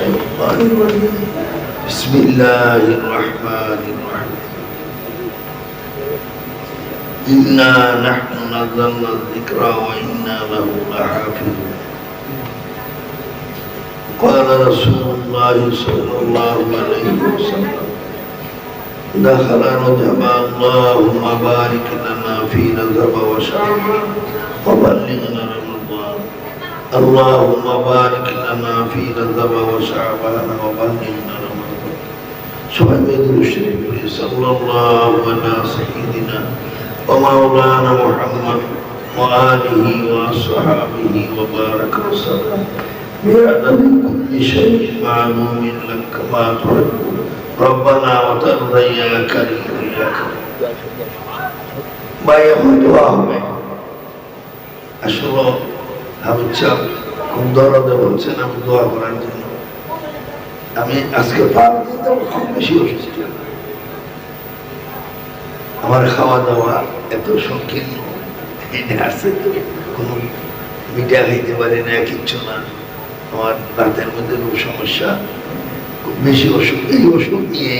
الشيطان الرجيم بسم الله الرحمن الرحيم. إنا نحن نزلنا الذكر وإنا له لحافظون. قال رسول الله صلى الله عليه وسلم دخل رجب اللهم بارك لنا في نذب وشعبان وبلغنا رمضان اللهم بارك لنا في رجب وشعبان وبلغنا رمضان صحيح الشريف صلى الله على سيدنا ومولانا محمد وآله وأصحابه وبارك وسلم بعدد كل شيء معلوم لك كما تحب ربنا وترضى يا كريم يا كريم ভাই এখন দোয়া হবে আসলে আমার খাওয়া দাওয়া এত সংকীর্ণ মিডিয়া খাইতে পারি না, কিচ্ছু না। আমার রাতের মধ্যে খুব সমস্যা, খুব বেশি অসুখ, এই অসুখ নিয়ে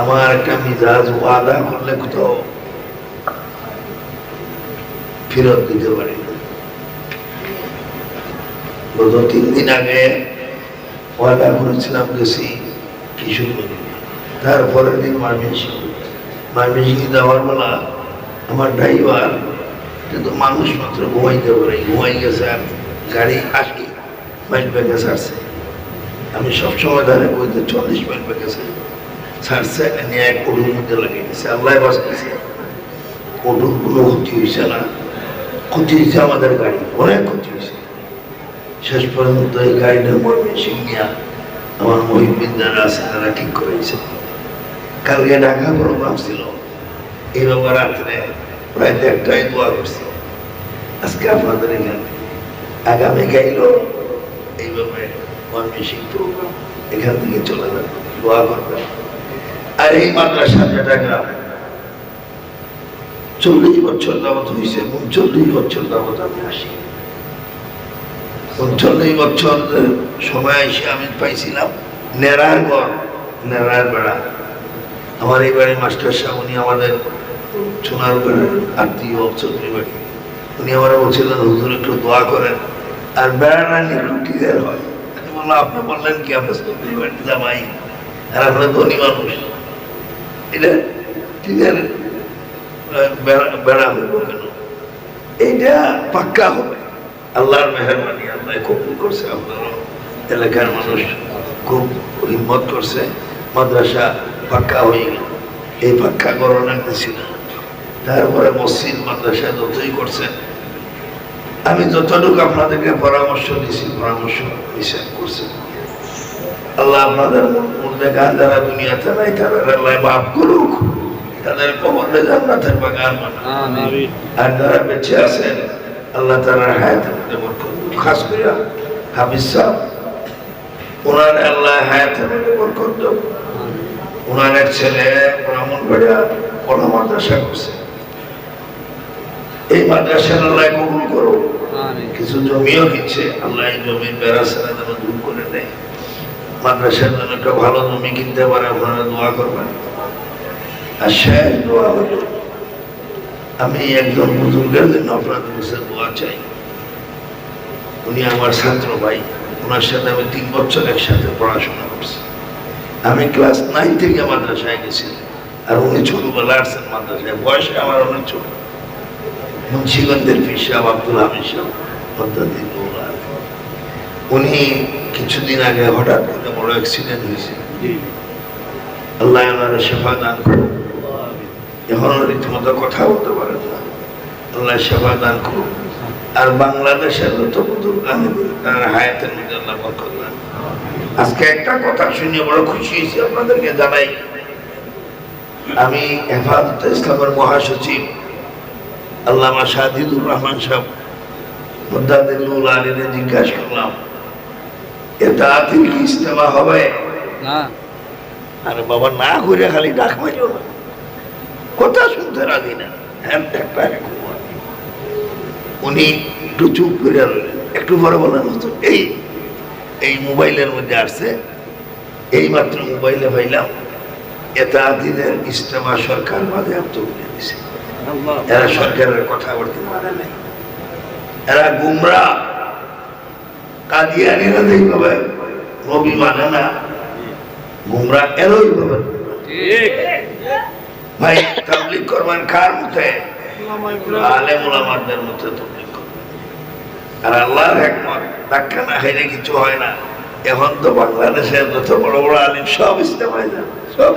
আমার একটা মিজাজ ওয়াদা করলে কোথাও ফেরত দিতে পারি। গত তিন দিন আগে ওয়াদা করেছিলাম গেছি কিশোরগঞ্জে তারপরের দিন মারমিনসিং মারমিনসিং যাওয়ার বেলা আমার ড্রাইভার কিন্তু মানুষ মাত্র ঘুমাইতে পারে ঘুমাই গেছে আর গাড়ি আশি মাইল বেগে ছাড়ছে। আমি সবসময় ধারে বইতে চল্লিশ মাইল বেগেছে ছাড়ছে। নিয়ে এক অটুর মধ্যে লাগিয়ে গেছে আল্লাহ বাঁচতেছে অটুর কোনো ক্ষতি হয়েছে না। ক্ষতি হয়েছে আমাদের গাড়ি। অনেক ক্ষতি হয়েছে। শেষ পর্যন্ত এই গাড়িটার মর্মে সিংহিয়া আমার মহিবিন যারা আছে, তারা ঠিক করেছে কালকে ঢাকা প্রোগ্রাম ছিল। এই ব্যাপার রাত্রে প্রায় দেড়টায় দোয়া করছি। আজকে আপনাদের এখানে। আগামী গাইল এইভাবে মর্মিসিং প্রোগ্রাম এখান থেকে চলে যাবে। দোয়া করবেন। আর এই মাদ্রাসা যেটা গ্রামে চল্লিশ বছর যাবত হয়েছে উনচল্লিশ বছর যাবত আমি আসি। উনচল্লিশ বছর সময় এসে আমি পাইছিলাম নেড়ার ঘর নেড়ার বেড়া আমার এই বাড়ির মাস্টার সাহেব, উনি আমাদের সোনার বেড়ার আত্মীয় চৌধুরী বাড়ি। উনি আমার বলছিলেন, হুজুর, একটু দোয়া করেন। আর বেড়া বেড়াটা একটু টিজার হয়। আমি বললাম, আপনি বললেন কি আপনার চৌধুরী বাড়ি জামাই আর আপনার ধনী মানুষ। এটা টিজার বেড়া হইব কেন? এইটা পাক্কা হবে। আল্লাহর মেহরবানি আল্লাহ কবুল করছে এলাকার মানুষ খুব হিম্মত করছে, মাদ্রাসা পাক্কা হয়ে গেল। এই পাক্কা তারপরে মসজিদ, মাদ্রাসা যতই করছেন আমি যতটুকু আপনাদেরকে পরামর্শ দিছি, পরামর্শ হিসাব করছেন আল্লাহ আপনাদের গান যারা দুনিয়াতে নাই, তারা আল্লাহ মাফ করুক। তাদের কবরে জান্নাতের বাগান। আর যারা বেঁচে আছেন আল্লাহ হায়াতের মধ্যে বরকত খাস করে হাফিজ সাহেব ওনার আল্লাহ হায়াতের মধ্যে বরকত দেব ওনার এক ছেলে ব্রাহ্মণবাড়িয়া বড় মাদ্রাসা করছে। এই মাদ্রাসার আল্লাহ কবুল করো কিছু জমিও কিনছে আল্লাহ এই জমির বেড়া সেরা যেন দূর করে দেয়। মাদ্রাসার জন্য একটা ভালো জমি কিনতে পারে আপনারা দোয়া করবেন। আর শেষ দোয়া হলো আমি একজন বুজুর্গের জন্য আপনাদের কাছে দোয়া চাই। উনি আমার ছাত্র ভাই ওনার সাথে আমি তিন বছর একসাথে পড়াশোনা করছি। আমি ক্লাস নাইন থেকে মাদ্রাসায় গেছি আর উনি ছোটবেলা আসছেন মাদ্রাসায় বয়সে আমার অনেক ছোট। মুন্সিগঞ্জের পিসাব আব্দুল হামিদ সাহেব উনি কিছুদিন আগে হঠাৎ করে বড় অ্যাক্সিডেন্ট হয়েছে। আল্লাহ ওনারা সেবা দান করুন এখন রীতিমতো কথা বলতে পারেন না। আল্লাহ সেবা দান করুন আর বাংলাদেশের যত আমি তার হায়াতের মধ্যে আল্লাহ দান আজকে একটা কথা শুনে বড় খুশি হয়েছি আপনাদেরকে জানাই। আমি হেফাজত ইসলামের মহাসচিব আল্লামা শাহিদুর রহমান সাহেব মুদাদিল্লুল আলীনে জিজ্ঞাসা করলাম এটা কি ইস্তেমা হবে? না। আরে বাবা না করে খালি ডাক মারিও না। কথা শুনতে রাজি না। হ্যাঁ উনি একটু চুপ করে একটু পরে বলেন "হুজুর, এই এই মোবাইলের মধ্যে আসছে। এই মাত্র মোবাইলে পাইলাম এটা দিনের ইস্তেমা সরকার মাঝে তুলে দিছে। এরা সরকারের কথা বলতে মানে নাই। এরা গুমরা। কাদিয়ানিরা দেখবে রবি মানে না গুমরা এরই ভাবে। ভাই, তাবলিগ করবেন কার আলেম আর আল্লাহর একমত ধাক্কা না খাইলে কিছু হয় না। এখন তো বাংলাদেশে যত বড় বড় আলিম সব সব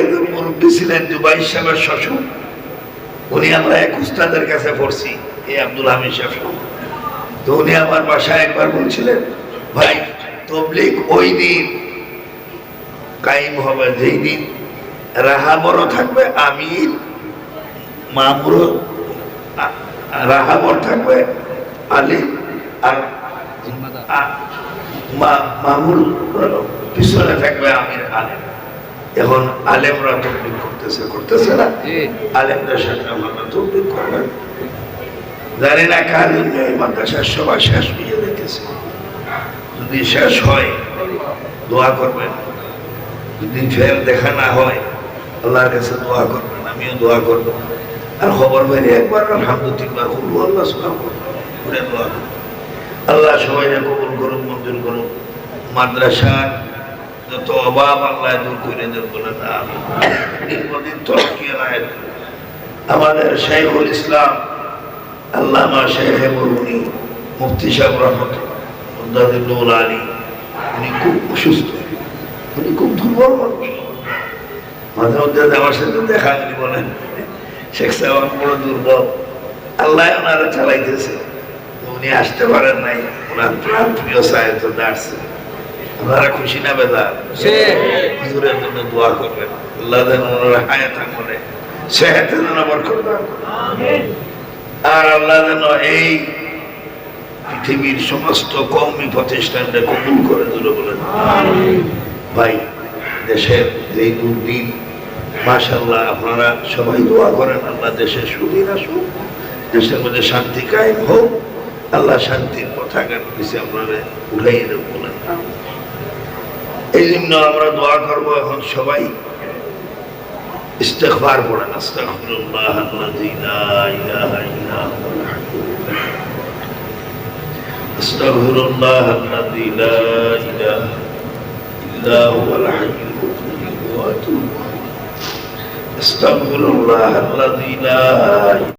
একজন মুরব্বী ছিলেন সাহেবের শ্বশুর। উনি আমরা এক উস্তাদের কাছে পড়ছি এই আব্দুল হামিদ সাহেব তো উনি আমার বাসায় একবার বলছিলেন, ভাই, তবলিগ ওই দিন কায়েম হবে যেই দিন রাহা বড় থাকবে আমির মামুর রাহা বড় থাকবে আলী আর মামুর পিছনে থাকবে আমির আলেম। এখন আলেমরা তবলিগ করতেছে করতেছে না? আলেমদের সাথে আমরা তবলিগ করবেন। জানি না কার জন্য এই মাদ্রাসার সবাই শেষ হয়ে দেখেছে যদি শেষ হয় দোয়া করবেন। যদি ফের দেখা না হয়, আল্লাহর কাছে দোয়া করবেন, আমিও দোয়া করব। আর খবর বাইরে একবার আলহামদু তিনবার করব আল্লাহ সুলাম করে দোয়া করব আল্লাহ সবাই কবুল করুন মঞ্জুর করুন মাদ্রাসার যত অভাব আল্লাহ দূর করে দেন বলে না আমাদের শেখুল ইসলাম, আল্লামা শেখ মরুনি মুফতি সাহেব রহমত আলী, উনি খুব অসুস্থ। উনি খুব দুর্বল মানুষ। মাঝে মধ্যে আমার সাথে দেখা উনি বলেন শেখ সাহেব বড় দুর্বল আল্লাহ ওনারা চালাইতেছে। উনি আসতে পারেন নাই ওনার প্রাণ প্রিয় সাহেব দাঁড়ছে আপনারা খুশি না বেদার হুজুরের জন্য দোয়া করবেন। আল্লাহ যেন ওনারা হায়াত আমলে সেহাতে যেন বরকত আর আল্লাহ যেন এই পৃথিবীর সমস্ত কৌমি প্রতিষ্ঠানটা কবুল করে দিল বলেন। ভাই, দেশের যেই দুর্দিন মাশাল্লাহ আপনারা সবাই দোয়া করেন, আল্লাহ দেশে সুদিন আসুক, দেশের মধ্যে শান্তি কায়েম হোক, আল্লাহ শান্তির পতাকা পিছিয়ে আপনারা উঠাই দেব বলেন এই জন্য আমরা দোয়া করব এখন সবাই। ইস্তেগফার পড়েন আস্তাগফিরুল্লাহ আল্লাযী লা ইলাহা ইল্লা হুয়াল হাইয়্যুল কাইয়্যুম ওয়া আতুবু ইলাইহি আস্তাগফিরুল্লাহ আল্লাযী লা